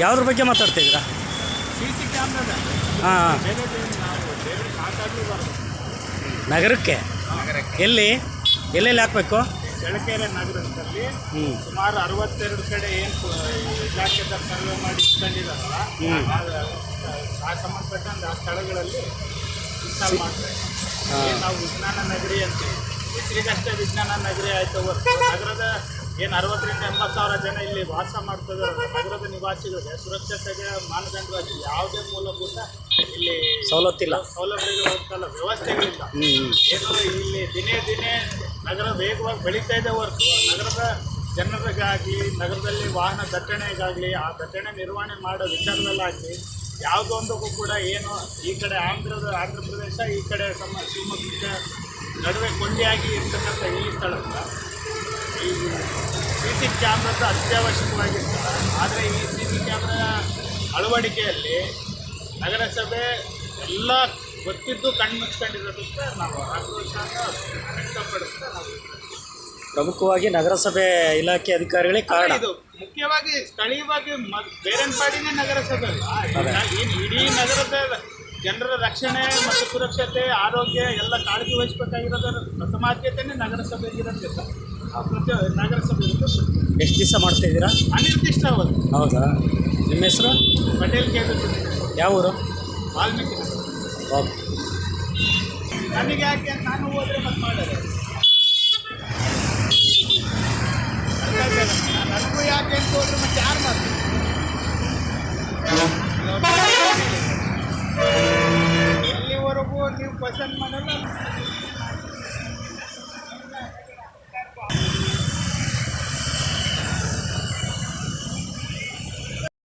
ಯಾವುದ್ರ ಬಗ್ಗೆ ಕ್ಯಾಮ್ರಾದ ಹಾಂ ನಗರಕ್ಕೆ? ನಗರಕ್ಕೆ. ಎಲ್ಲಿ? ಎಲ್ಲೆಲ್ಲಿ ಹಾಕಬೇಕು? ಚಳ್ಳಕೆರೆ ನಗರದಲ್ಲಿ ಸುಮಾರು ಅರವತ್ತೆರಡು ಕಡೆ ಏನು ಇಲಾಖೆದ ಸರ್ವೆ ಮಾಡಿ ಇಟ್ಕೊಂಡಿದಾರಲ್ಲ. ಆ- ಸಂಬಂಧಪಟ್ಟ ಸಂಬಂಧಪಟ್ಟಂತ ಆ ಸ್ಥಳಗಳಲ್ಲಿ ಇನ್ಸ್ಟಾಲ್ ಮಾಡ್ತಾರೆ. ನಾವು ವಿಜ್ಞಾನ ನಗರಿ ಅಂತೀವಿ. ಹೆಸರಿಗಷ್ಟೇ ವಿಜ್ಞಾನ ನಗರಿ ಆಯ್ತು ನಗರದ ಏನು ಅರವತ್ತರಿಂದ ಎಂಬತ್ತು ಸಾವಿರ ಜನ ಇಲ್ಲಿ ವಾಸ ಮಾಡ್ತಿದ್ದಾರೆ ನಗರದ ನಿವಾಸಿಗಳಿಗೆ ಸುರಕ್ಷತೆಗೆ ಮಾನದಂಡವಾಗಿ ಯಾವುದೇ ಮೂಲಭೂತ ಇಲ್ಲಿ ಸವಲತ್ತಿಲ್ಲ. ಸೌಲಭ್ಯಗಳು ಹೋಗ್ತಲ್ಲ ವ್ಯವಸ್ಥೆಗಳಿಲ್ಲ. ಏನು ಇಲ್ಲಿ ದಿನೇ ದಿನೇ ನಗರ ವೇಗವಾಗಿ ಬೆಳೀತಾ ಇದೆ ಹೊರತು ನಗರದ ಜನರಿಗಾಗಲಿ ನಗರದಲ್ಲಿ ವಾಹನ ದಟ್ಟಣೆಗಾಗಲಿ ಆ ದಟ್ಟಣೆ ನಿರ್ವಹಣೆ ಮಾಡೋ ವಿಚಾರದಲ್ಲಾಗಲಿ ಯಾವುದೊಂದಕ್ಕೂ ಕೂಡ ಏನು ಈ ಕಡೆ ಆಂಧ್ರದ ಆಂಧ್ರ ಪ್ರದೇಶ ಈ ಕಡೆ ತಮ್ಮ ಶಿವಮೊಗ್ಗ ನಡುವೆ ಕೊಂಡಿಯಾಗಿ ಇರ್ತಕ್ಕಂಥ ಈ ಸ್ಥಳಕ್ಕೆ ಈ ಸಿ ಸಿ ಕ್ಯಾಮ್ರದ ಅತ್ಯವಶ್ಯಕವಾಗಿರ್ತದೆ ಆದರೆ ಈ ಸಿ ಸಿ ಕ್ಯಾಮ್ರಾ ಅಳವಡಿಕೆಯಲ್ಲಿ ನಗರಸಭೆ ಎಲ್ಲ ಗೊತ್ತಿದ್ದು ಕಣ್ಣು ಮುಚ್ಕೊಂಡಿರೋದಕ್ಕೆ ನಾವು ಆಕ್ರೋಶ ವ್ಯಕ್ತಪಡಿಸ್ತಾ ನಾವು ಪ್ರಮುಖವಾಗಿ ನಗರಸಭೆ ಇಲಾಖೆ ಅಧಿಕಾರಿಗಳೇ ಕಾರಣ. ಇದು. ಮುಖ್ಯವಾಗಿ ಸ್ಥಳೀಯವಾಗಿ ಮ- ಬೇರನ್ಪಾಡಿನೇ ನಗರಸಭೆ. ಅಲ್ಲ ಇಡೀ ನಗರದ ಜನರ ರಕ್ಷಣೆ ಮತ್ತು ಸುರಕ್ಷತೆ ಆರೋಗ್ಯ ಎಲ್ಲ ಕಾಳಜಿ ವಹಿಸಬೇಕಾಗಿರೋದ್ರ ಪ್ರಥಮಾದ್ಯತೆನೇ ನಗರಸಭೆಗೆ ನಗರಸಭೆಗಿರುತ್ತೆ ಪ್ರತಿ ನಗರಸಭೆ. ಎಷ್ಟು ದಿವಸ ಮಾಡ್ತಾ ಇದ್ದೀರಾ? ಅನಿರ್ದಿಷ್ಟ ಅವಧಿ ಹೌದಾ? ನಿಮ್ಮ ಹೆಸರು? ಪಟೇಲ್ ಕೇಂದ್ರ ಯಾವ ಊರು? ವಾಲ್ಮೀಕಿ. ನನಗೆ ಯಾಕೆ ನಾನು ಹೋದರೆ ಮತ್ತೆ ಮಾಡೋದು pues en.